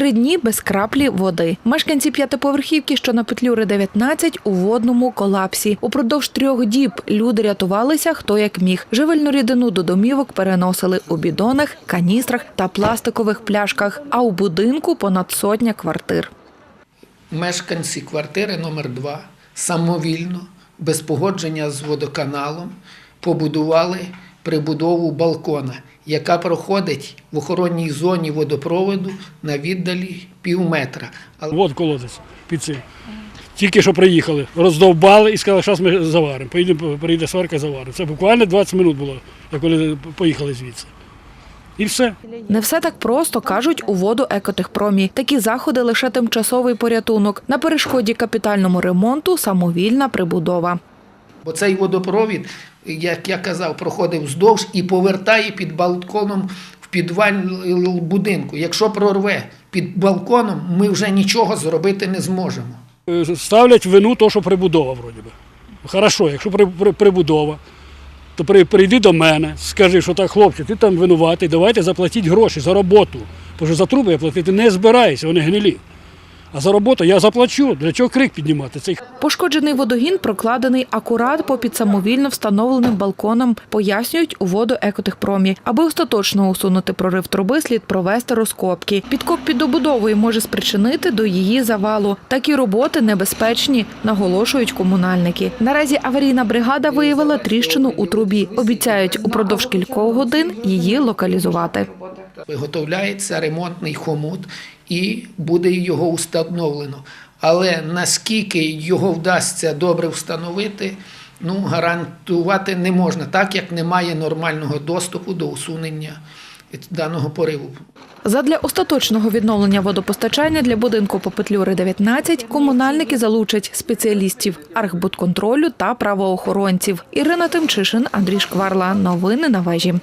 Три дні без краплі води. Мешканці п'ятиповерхівки, що на Петлюри 19, у водному колапсі. Упродовж трьох діб люди рятувалися хто як міг. Живельну рідину до домівок переносили у бідонах, каністрах та пластикових пляшках. А у будинку понад сотня квартир. Мешканці квартири номер 2 самовільно, без погодження з водоканалом, побудували прибудову балкона, яка проходить в охоронній зоні водопроводу на віддалі пів метра. Але От колодець під цим. Тільки що приїхали, роздовбали і сказали, що зараз ми заваримо. Поїдемо, прийде сварка, заваримо. Це буквально 20 минут було, як вони поїхали звідси. І все. Не все так просто кажуть у воду екотехпромі. Такі заходи лише тимчасовий порятунок. На перешкоді капітальному ремонту самовільна прибудова. Бо цей водопровід, як я казав, проходив вздовж і повертає під балконом в підвал будинку. Якщо прорве під балконом, ми вже нічого зробити не зможемо. Е, Ставлять вину то, що прибудова, вроді би. Хорошо, якщо при, при- прибудова, то при, прийди до мене, скажи, що так, хлопче, ти там винуватий, давайте заплатіть гроші за роботу. Бо що за труби я платити не збираюся, вони гнилі. А за роботу я заплачу. Для чого крик піднімати? Цей Пошкоджений водогін прокладений акурат попід самовільно встановленим балконом, пояснюють у воду екотехпромі. Аби остаточно усунути прорив труби, слід провести розкопки. Підкоп під добудовою може спричинити до її завалу. Такі роботи небезпечні, наголошують комунальники. Наразі аварійна бригада виявила тріщину у трубі. Обіцяють упродовж кількох годин її локалізувати. Виготовляється ремонтний хомут і буде його установлено. Але наскільки його вдасться добре встановити, ну, гарантувати не можна, так як немає нормального доступу до усунення даного пориву. Задля остаточного відновлення водопостачання для будинку по Петлюри 19 комунальники залучать спеціалістів архбудконтролю та правоохоронців. Ірина Тимчишин, Андрій Шкварла. Новини на вежі.